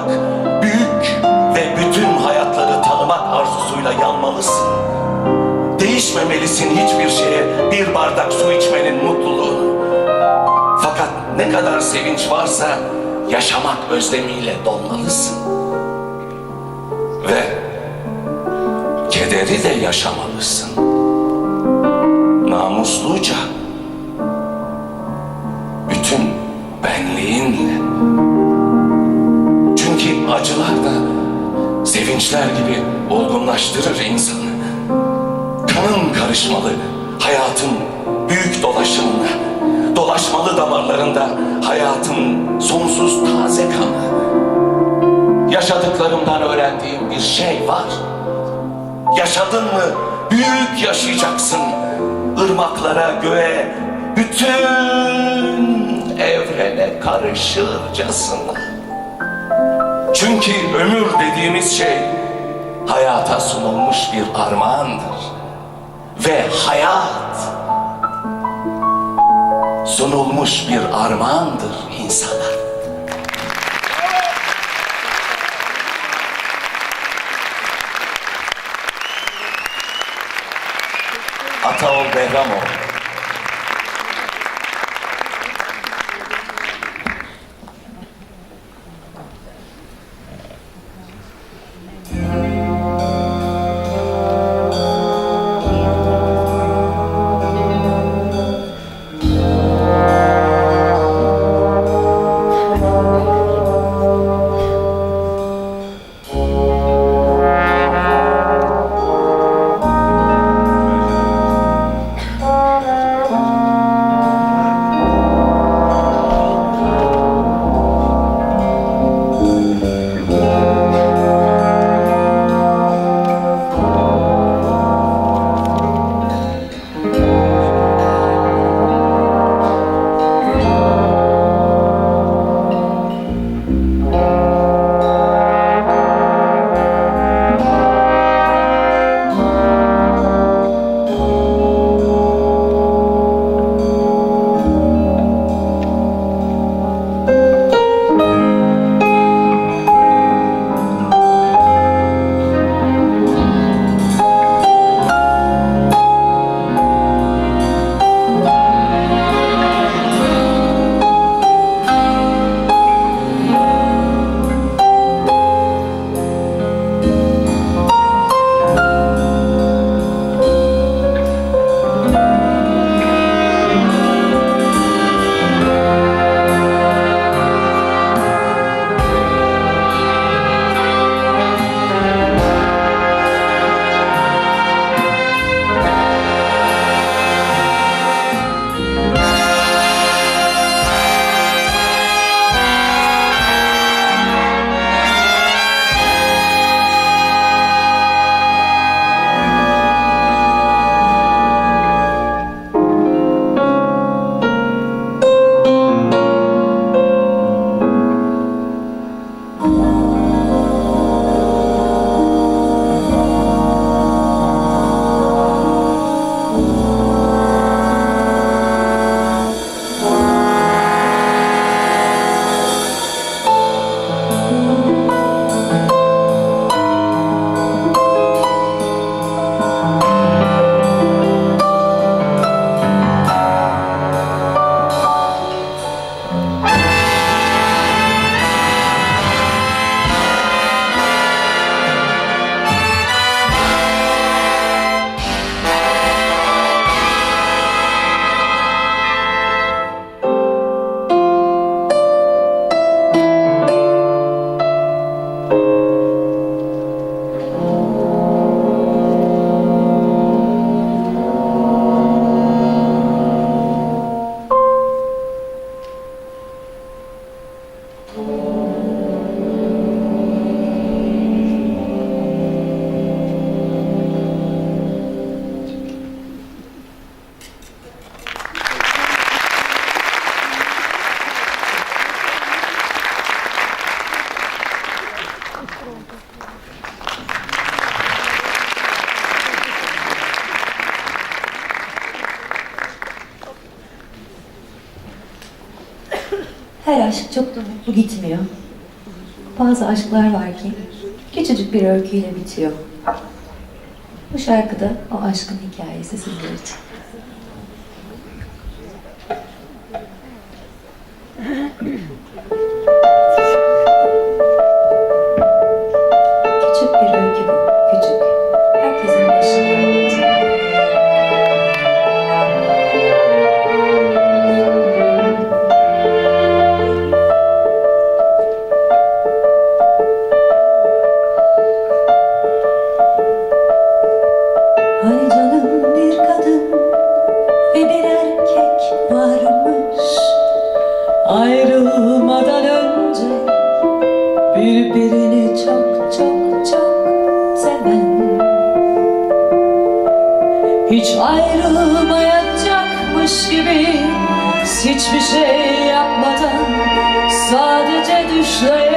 yaşamak, büyük ve bütün hayatları tanımak arzusuyla yanmalısın. Değişmemelisin hiçbir şeye bir bardak su içmenin mutluluğunu. Fakat ne kadar sevinç varsa yaşamak özlemiyle dolmalısın. Ve kederi de yaşamalısın. Namusluca. Acılar da sevinçler gibi olgunlaştırır insanı. Kanın karışmalı hayatın büyük dolaşımına. Dolaşmalı damarlarında hayatın sonsuz taze kanı. Yaşadıklarımdan öğrendiğim bir şey var. Yaşadın mı büyük yaşayacaksın. Irmaklara, göğe, bütün evrene karışırcasına. Çünkü ömür dediğimiz şey hayata sunulmuş bir armağandır. Ve hayat sunulmuş bir armağandır insana. Ataol Behramoğlu. aşk çok da mutlu gitmiyor. Bazı aşklar var ki küçücük bir öyküyle bitiyor. Bu şarkıda o aşkın hikayesi sizler için. ben. Hiç ayrılmayacakmış gibi Hiçbir şey yapmadan Sadece düşleyemem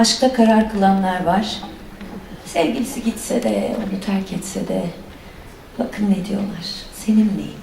aşkta karar kılanlar var. Sevgilisi gitse de, onu terk etse de bakın ne diyorlar. Senin neyin?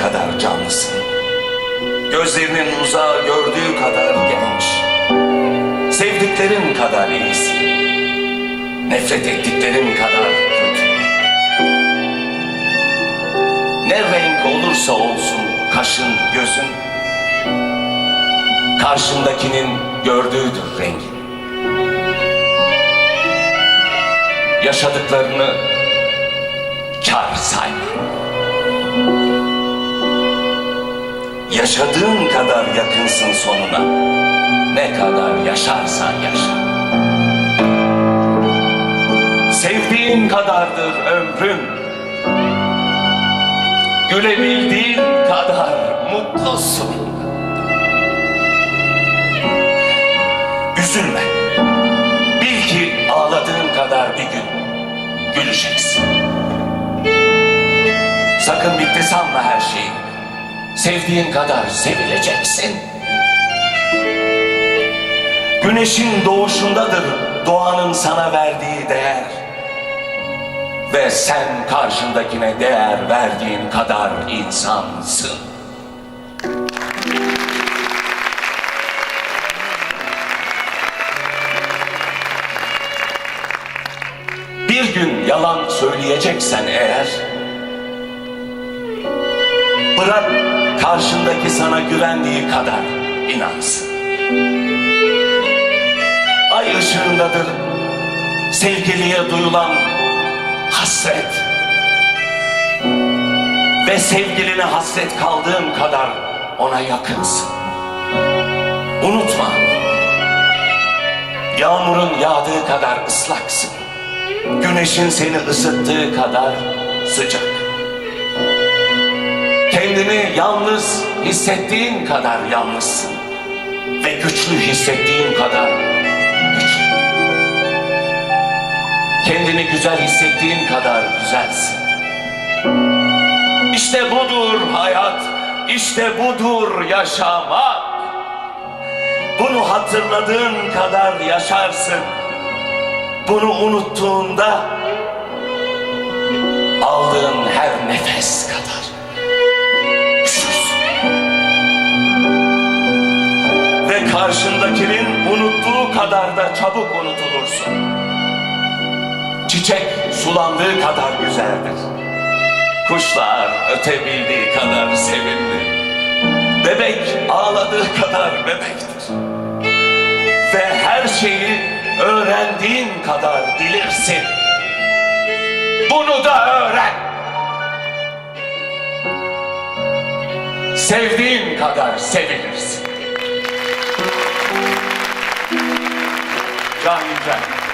kadar canlısın. Gözlerinin uzağa gördüğü kadar genç. Sevdiklerin kadar iyisin. Nefret ettiklerin kadar kötü. Ne renk olursa olsun kaşın, gözün, karşındakinin gördüğüdür rengi. Yaşadıklarını kar sayma. Yaşadığın kadar yakınsın sonuna. Ne kadar yaşarsan yaşa. Sevdiğin kadardır ömrün. Gülebildiğin kadar mutlusun. Üzülme. Bil ki ağladığın kadar bir gün güleceksin. Sakın bitti sanma her şeyi. Sevdiğin kadar sevileceksin. Güneşin doğuşundadır doğanın sana verdiği değer. Ve sen karşındakine değer verdiğin kadar insansın. Bir gün yalan söyleyeceksen eğer Bırak karşındaki sana güvendiği kadar inansın. Ay ışığındadır sevgiliye duyulan hasret. Ve sevgiline hasret kaldığın kadar ona yakınsın. Unutma. Yağmurun yağdığı kadar ıslaksın. Güneşin seni ısıttığı kadar sıcak. Kendini yalnız hissettiğin kadar yalnızsın. Ve güçlü hissettiğin kadar güçlü. Kendini güzel hissettiğin kadar güzelsin. İşte budur hayat, işte budur yaşamak. Bunu hatırladığın kadar yaşarsın. Bunu unuttuğunda aldığın her nefes kadar karşındakinin unuttuğu kadar da çabuk unutulursun. Çiçek sulandığı kadar güzeldir. Kuşlar ötebildiği kadar sevimli. Bebek ağladığı kadar bebektir. Ve her şeyi öğrendiğin kadar bilirsin. Bunu da öğren. Sevdiğin kadar sevilirsin. 让你转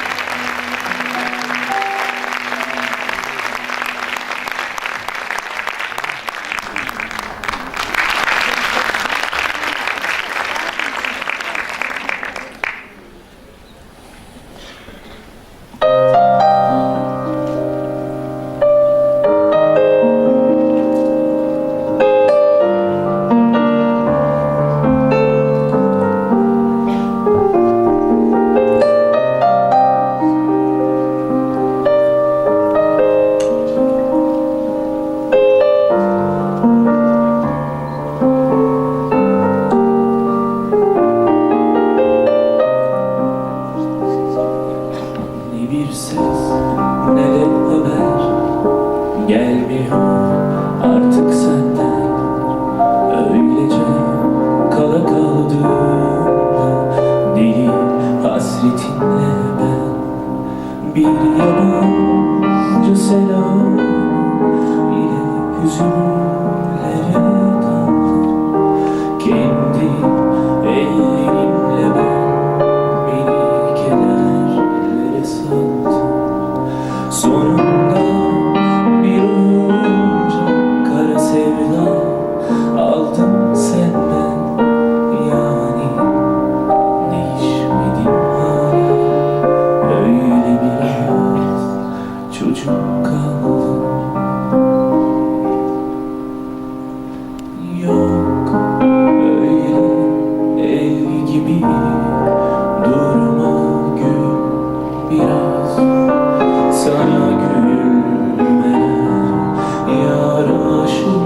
আসুন